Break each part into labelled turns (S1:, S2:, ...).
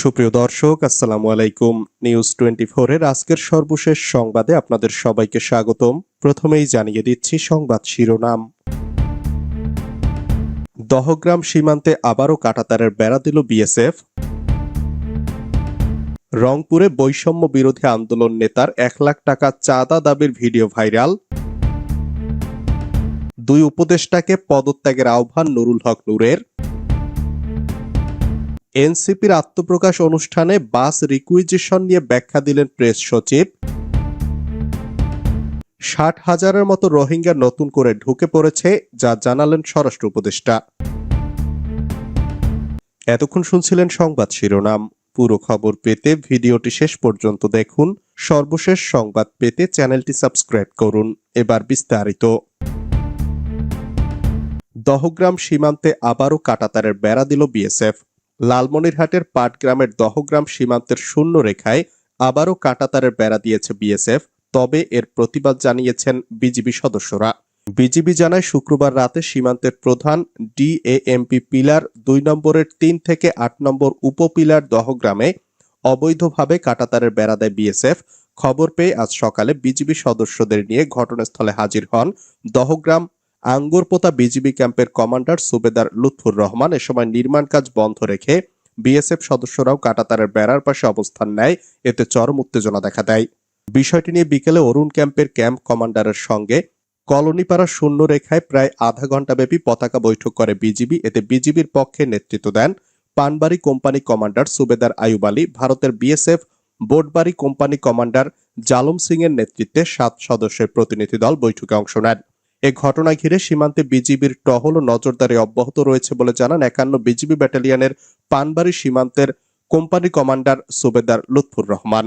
S1: সুপ্রিয় দর্শক, আসসালামু আলাইকুম। নিউজ টোয়েন্টি এর আজকের সর্বশেষ সংবাদে আপনাদের সবাইকে স্বাগতম। প্রথমেই জানিয়ে দিচ্ছি সংবাদ শিরোনাম। দহগ্রাম সীমান্তে আবারও কাটাতারের বেড়া দিল বিএসএফ। রংপুরে বৈষম্য বিরোধী আন্দোলন নেতার এক লাখ টাকা চাঁদা দাবির ভিডিও ভাইরাল। দুই উপদেষ্টাকে পদত্যাগের আহ্বান নুরুল হক নূরের। এনসিপির আত্মপ্রকাশ অনুষ্ঠানে বাস রিকুইজিশন নিয়ে ব্যাখ্যা দিলেন প্রেস সচিব। ষাট হাজারের মতো রোহিঙ্গা নতুন করে ঢুকে পড়েছে, যা জানালেন স্বরাষ্ট্র উপদেষ্টা। এতক্ষণ শুনছিলেন সংবাদ শিরোনাম। পুরো খবর পেতে ভিডিওটি শেষ পর্যন্ত দেখুন। সর্বশেষ সংবাদ পেতে চ্যানেলটি সাবস্ক্রাইব করুন। এবার বিস্তারিত। দহগ্রাম সীমান্তে আবারও কাটাতারের বেড়া দিল বিএসএফ। লালমনিরহাটের পাটগ্রামের দহগ্রাম সীমান্তের শূন্য রেখায় আবারও কাঁটাতারের বেড়া দিয়েছে বিএসএফ, তবে এর প্রতিবাদ জানিয়েছেন বিজিবি সদস্যরা। বিজিবি জানায়, শুক্রবার রাতে সীমান্তের প্রধান ডিএএমপি পিলার দুই নম্বরের তিন থেকে আট নম্বর উপপিলার দহগ্রামে অবৈধভাবে কাঁটাতারের বেড়া দেয় বিএসএফ। খবর পেয়ে আজ সকালে বিজিবি সদস্যদের নিয়ে ঘটনাস্থলে হাজির হন দহগ্রাম আঙ্গুরপোতা বিজিবি ক্যাম্পের কমান্ডার সুবেদার লুৎফুর রহমান এ সময় নির্মাণ কাজ বন্ধ রেখে বিএসএফ সদস্যরাও কাটাতারের বেড়ার পাশে অবস্থান নেয়। এতে চরম উত্তেজনা দেখা দেয়। বিষয়টি নিয়ে বিকেলে অরুণ ক্যাম্পের ক্যাম্প কমান্ডারের সঙ্গে কলোনিপাড়া শূন্য রেখায় প্রায় আধা ঘন্টাব্যাপী পতাকা বৈঠক করে বিজিবি। এতে বিজিবির পক্ষে নেতৃত্ব দেন পানবাড়ি কোম্পানি কমান্ডার সুবেদার আয়ুব আলী। ভারতের BSF Botbari company commander Jalam Singh এর নেতৃত্বে সাত সদস্যের প্রতিনিধি দল বৈঠকে অংশ নেন। এ ঘটনা ঘিরে সীমান্তে বিজিবির টহল ও নজরদারি অব্যাহত রয়েছে বলে জানান একান্ন বিজিবি ব্যাটালিয়নের পানবাড়ি সীমান্তের কোম্পানি কমান্ডার সুবেদার লুৎফুর রহমান।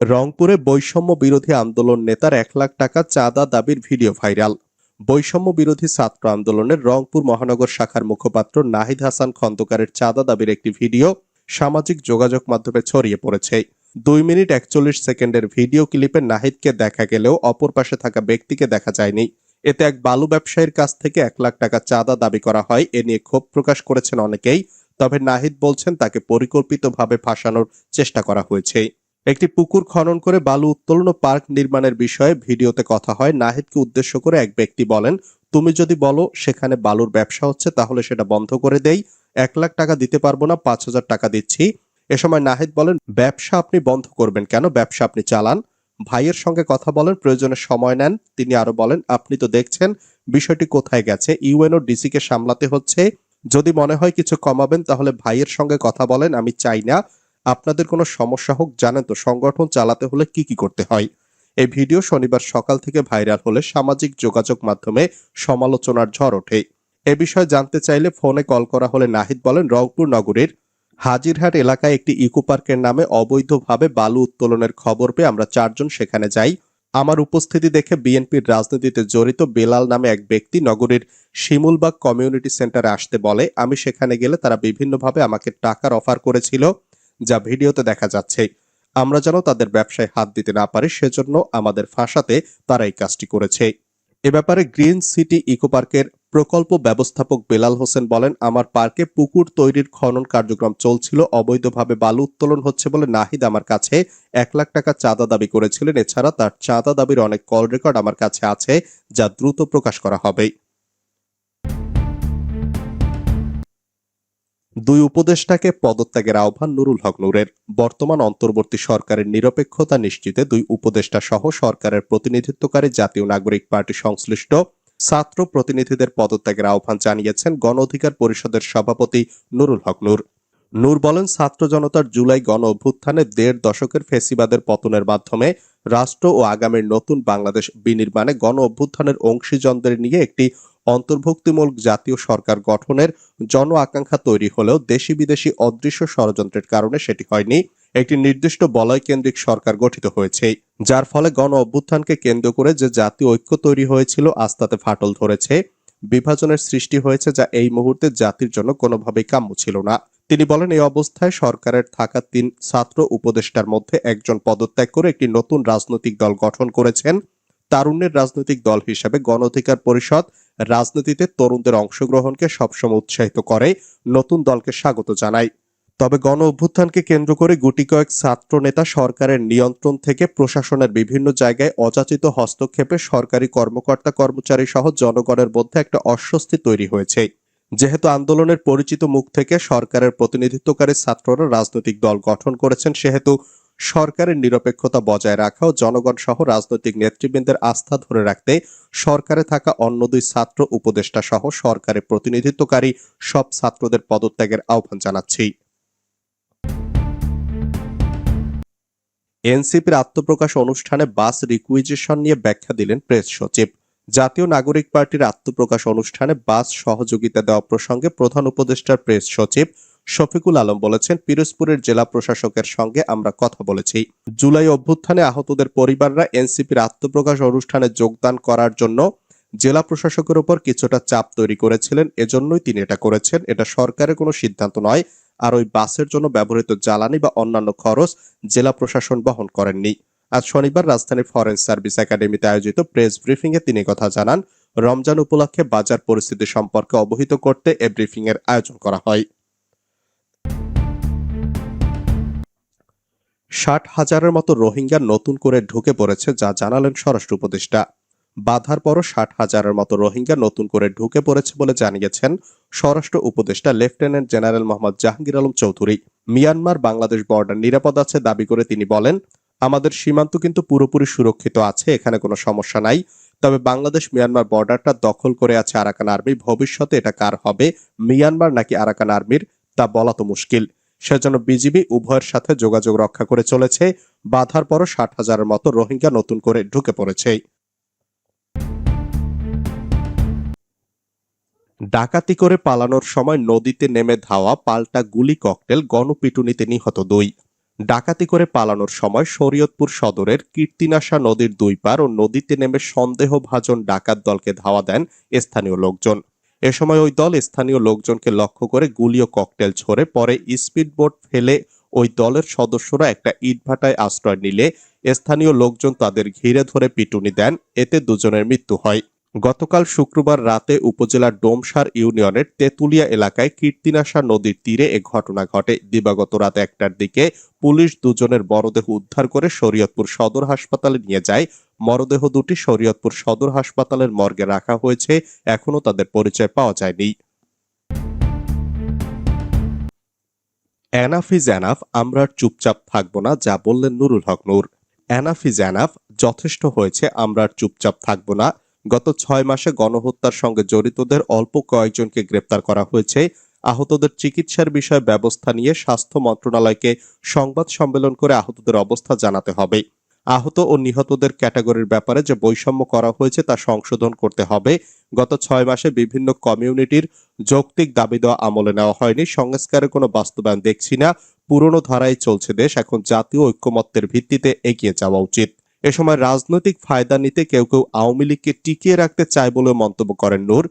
S1: রংপুরে বৈষম্য বিরোধী আন্দোলন নেতার এক লাখ টাকা চাঁদা দাবির ভিডিও ভাইরাল। বৈষম্য বিরোধী ছাত্র আন্দোলনের রংপুর মহানগর শাখার মুখপাত্র নাহিদ হাসান খন্দকারের চাঁদা দাবির একটি ভিডিও সামাজিক যোগাযোগ মাধ্যমে ছড়িয়ে পড়েছে। দুই মিনিট একচল্লিশ সেকেন্ডের ভিডিও ক্লিপে নাহিদকে দেখা গেলেও অপর পাশে থাকা ব্যক্তিকে দেখা যায়নি। এতে এক বালু ব্যবসায়ীর কাছ থেকে এক লাখ টাকা চাঁদা দাবি করা হয়। এ নিয়ে ক্ষোভ প্রকাশ করেছেন অনেকেই, তবে নাহিদ বলছেন, তাকে পরিকল্পিতভাবে ফাঁসানোর চেষ্টা করা হয়েছে। একটি পুকুর খনন করে বালু উত্তোলন পার্ক নির্মাণের বিষয়ে ভিডিওতে কথা হয়। নাহিদকে উদ্দেশ্য করে এক ব্যক্তি বলেন, তুমি যদি বলো সেখানে বালুর ব্যবসা হচ্ছে, তাহলে সেটা বন্ধ করে দেই। এক লাখ টাকা দিতে পারব না, পাঁচ হাজার টাকা দিচ্ছি। এ সময় নাহিদ বলেন, ব্যবসা আপনি বন্ধ করবেন কেন? ব্যবসা আপনি চালান। ভাইয়ের সঙ্গে কথা বলেন, প্রয়োজনে সময় নেন। তিনি আরও বলেন, আপনি তো দেখছেন, বিষয়টি কোথায় গেছে? ইউএনও ডিসি কে সামলাতে হচ্ছে। যদি মনে হয় কিছু কমাবেন, তাহলে ভাইয়ের সঙ্গে কথা বলেন, আমি চাই না। আপনাদের কোনো সমস্যা হোক, জানেন তো, সংগঠন চালাতে হলে কি কি করতে হয়। এই ভিডিও শনিবার সকাল থেকে ভাইরাল হলে সামাজিক যোগাযোগ মাধ্যমে সমালোচনার ঝড় ওঠে। এ বিষয়ে জানতে চাইলে ফোনে কল করা হলে নাহিদ বলেন, রংপুর নগরীর হাজিরহাট এলাকায় একটি ইকো পার্কের নামে অবৈধভাবে বালু উত্তোলনের খবর পেয়ে আমরা চারজন সেখানে যাই। আমার উপস্থিতি দেখে বিএনপির রাজনীতিতে জড়িত বেলাল নামে এক ব্যক্তি নগরীর শিমুলবাগ কমিউনিটি সেন্টারে আসতে বলে, আমি সেখানে গেলে তারা বিভিন্নভাবে আমাকে টাকার অফার করেছিল, যা ভিডিওতে দেখা যাচ্ছে। আমরা যেন তাদের ব্যবসায় হাত দিতে না পারি, সেজন্য আমাদের ফাঁসাতে তারা এই কাজটি করেছে। এ ব্যাপারে গ্রিন সিটি ইকো পার্কের প্রকল্প ব্যবস্থাপক বেলাল হোসেন বলেন, আমার পার্কে পুকুর তৈরির খনন কার্যক্রম চলছিল। অবৈধভাবে বালু উত্তোলন হচ্ছে বলে নাহিদ আমার কাছে এক লাখ টাকা চাঁদা দাবি করেছিলেন। এছাড়া তার চাঁদা দাবির অনেক কল রেকর্ড আমার কাছে আছে, যা দ্রুত প্রকাশ করা হবে। দুই উপদেষ্টাকে পদত্যাগের আহ্বান নুরুল হক নূরের। বর্তমান অন্তর্বর্তী সরকারের নিরপেক্ষতা নিশ্চিতে দুই উপদেষ্টা সহ সরকারের প্রতিনিধিত্বকারী জাতীয় নাগরিক পার্টি সংশ্লিষ্ট ছাত্র প্রতিনিধিদের পদত্যাগের আহ্বান জানিয়েছেন গণ অধিকার পরিষদের সভাপতি নুরুল হক নুর। নূর বলেন, ছাত্র জনতার জুলাই গণ অভ্যুত্থানে দেড় দশকের ফেসিবাদের পতনের মাধ্যমে রাষ্ট্র ও আগামীর নতুন বাংলাদেশ বিনির্মাণে গণ অভ্যুত্থানের অংশীজনদের নিয়ে একটি অন্তর্ভুক্তিমূলক জাতীয় সরকার গঠনের জন আকাঙ্ক্ষা তৈরি হলেও দেশি বিদেশি অদৃশ্য ষড়যন্ত্রের কারণে সেটি হয়নি। একটি নির্দিষ্ট বলয় কেন্দ্রিক সরকার গঠিত হয়েছে, যার ফলে গণ অভ্যুত্থানকে কেন্দ্র করে যে জাতীয় ঐক্য তৈরি হয়েছিল, আজ তাতে ফাটল ধরেছে। বিভাজনের সৃষ্টি হয়েছে যা এই মুহূর্তে জাতির জন্য কোনোভাবেই কাম্য ছিল না। তিনি বলেন, এই অবস্থায় সরকারের থাকা তিন ছাত্র উপদেষ্টার মধ্যে একজন পদত্যাগ করে একটি নতুন রাজনৈতিক দল গঠন করেছেন। তারুণ্যের রাজনৈতিক দল হিসেবে গণ অধিকার পরিষদ রাজনীতিতে তরুণদের অংশগ্রহণকে সবসময় উৎসাহিত করে, নতুন দলকে স্বাগত জানায়। তবে গণ অভ্যুত্থানকে কেন্দ্র করে গুটি কয়েক ছাত্র নেতা সরকারের নিয়ন্ত্রণ থেকে প্রশাসনের বিভিন্ন জায়গায় অযাচিত হস্তক্ষেপে সরকারি কর্মকর্তা কর্মচারী সহ জনগণের মধ্যে একটা অস্বস্তি তৈরি হয়েছে। যেহেতু আন্দোলনের পরিচিত মুখ থেকে সরকারের প্রতিনিধিত্বকারী ছাত্ররা রাজনৈতিক দল গঠন করেছেন, সেহেতু সরকারের নিরপেক্ষতা বজায় রাখা ও জনগণ সহ রাজনৈতিক নেতৃবৃন্দের আস্থা ধরে রাখতে সরকারে থাকা অন্য দুই ছাত্র উপদেষ্টা সহ সরকারের প্রতিনিধিত্বকারী সব ছাত্রদের পদত্যাগের আহ্বান জানাচ্ছি। এনসিপির আত্মপ্রকাশ অনুষ্ঠানে বাস রিকুইজিশন নিয়ে ব্যাখ্যা দিলেন প্রেস সচিব। জাতীয় নাগরিক পার্টির আত্মপ্রকাশ অনুষ্ঠানে বাস সহযোগিতা দেওয়া প্রসঙ্গে প্রধান উপদেষ্টার প্রেস সচিব শফিকুল আলম বলেছেন, পিরোজপুরের জেলা প্রশাসকের সঙ্গে আমরা কথা বলেছি। জুলাই অভ্যুত্থানে আহতদের পরিবাররা এনসিপির আত্মপ্রকাশ অনুষ্ঠানে যোগদান করার জন্য জেলা প্রশাসকের উপর কিছুটা চাপ তৈরি করেছিলেন। এজন্যই তিনি এটা করেছেন। এটা সরকারের কোনো সিদ্ধান্ত নয়। আর ওই বাসের জন্য ব্যবহৃত জ্বালানি বা অন্যান্য খরচ জেলা প্রশাসন বহন করেননি। আজ শনিবার রাজধানীর ফরেন সার্ভিস একাডেমিতে আয়োজিত প্রেস ব্রিফিং এ তিনি কথা জানান, রমজান উপলক্ষে বাজার পরিস্থিতি সম্পর্কে অবহিত করতে এ ব্রিফিং এর আয়োজন করা হয়। ষাট হাজারের মতো রোহিঙ্গা নতুন করে ঢুকে পড়েছে যা জানালেন স্বরাষ্ট্র উপদেষ্টা। বাধার পরও ষাট হাজারের মতো রোহিঙ্গা নতুন করে ঢুকে পড়েছে বলে জানিয়েছেন স্বরাষ্ট্র উপদেষ্টা lieutenant general Mohammad Jahangir Alam Chowdhury. Myanmar Bangladesh border নিরাপদ আছে দাবি করে তিনি বলেন আমাদের সীমান্ত কিন্তু পুরোপুরি সুরক্ষিত আছে, এখানে কোনো সমস্যা নাই। তবে বাংলাদেশ মিয়ানমার বর্ডারটা দখল করে আছে আরাকান আর্মি। ভবিষ্যতে এটা কার হবে? মিয়ানমার নাকি আরাকান আর্মির? তা বলা তো মুশকিল। সেজন্য বিজিবি উভয়ের সাথে যোগাযোগ রক্ষা করে চলেছে। বাধার পরও ষাট হাজারের মতো রোহিঙ্গা নতুন করে ঢুকে পড়েছে। ডাকাতি করে পালানোর সময় নদীতে নেমে ধাওয়া পাল্টা গুলি ককটেল গণপিটুনিতে নিহত দুই। ডাকাতি করে পালানোর সময় শরীয়তপুর সদরের কীর্তিনাশা নদীর দুই পার ও নদীতে নেমে সন্দেহভাজন ডাকাত দলকে ধাওয়া দেন স্থানীয় লোকজন। এ সময় ওই দল স্থানীয় লোকজনকে লক্ষ্য করে গুলি ও ককটেল ছড়ে পরে স্পিডবোট ফেলে ওই দলের সদস্যরা একটা ইটভাটায় আশ্রয় নিলে স্থানীয় লোকজন তাদের ঘিরে ধরে পিটুনি দেন। এতে দুজনের মৃত্যু হয়। গতকাল শুক্রবার রাতে উপজেলার ডোমসার ইউনিয়নের তেতুলিয়া এলাকায় কীর্তিনাশা নদীর তীরে এ ঘটনা ঘটে। দিবাগত রাত একটার দিকে পুলিশ দুজনের মরদেহ উদ্ধার করে শরীয়তপুর সদর হাসপাতালে নিয়ে যায়। মরদেহ দুটি শরীয়তপুর সদর হাসপাতালের মর্গে রাখা হয়েছে। এখনও তাদের পরিচয় পাওয়া যায়নি। এনাফ ইজ এনাফ, আমরা চুপচাপ থাকব না, যা বললেন Nurul Haque Nur. Enough is enough, যথেষ্ট হয়েছে, আমরা চুপচাপ থাকব না। গত ছয় মাসে গণহত্যার সঙ্গে জড়িতদের অল্প কয়েকজনকে গ্রেপ্তার করা হয়েছে। আহতদের চিকিৎসার বিষয়ে ব্যবস্থা নিয়ে স্বাস্থ্য মন্ত্রণালয়কে সংবাদ সম্মেলন করে আহতদের অবস্থা জানাতে হবে। আহত ও নিহতদের ক্যাটাগরির ব্যাপারে যে বৈষম্য করা হয়েছে তা সংশোধন করতে হবে। গত ছয় মাসে বিভিন্ন কমিউনিটির যৌক্তিক দাবি দেওয়া আমলে নেওয়া হয়নি। সংস্কারের কোনো বাস্তবায়ন দেখছি না। পুরনো ধারায় চলছে দেশ। এখন জাতীয় ঐক্যমত্যের ভিত্তিতে এগিয়ে যাওয়া উচিত। এ সময় রাজনৈতিক ফায়দা নিতে কেউ কেউ আওয়ামী লীগকে টিকিয়ে রাখতে চায় বলে মন্তব্য করেন নূর।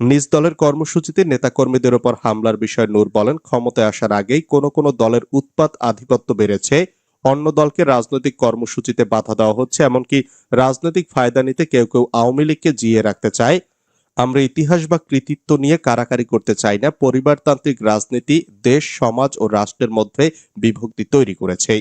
S1: নিজ দলের কর্মসূচিতে নেতাকর্মীদের ওপর হামলার বিষয়ে নূর বলেন, ক্ষমতায় আসার আগেই কোনো কোনো দলের উৎপাত আধিপত্য বেড়েছে, অন্য দলকে রাজনৈতিক কর্মসূচিতে বাধা দেওয়া হচ্ছে, এমনকি রাজনৈতিক ফায়দা নিতে কেউ কেউ আওয়ামী লীগকে জিয়ে রাখতে চায়। আমরা ইতিহাস বা কৃতিত্ব নিয়ে কারাকারি করতে চাই না, পরিবারতান্ত্রিক রাজনীতি দেশ, সমাজ ও রাষ্ট্রের মধ্যে বিভক্তি তৈরি করেছে।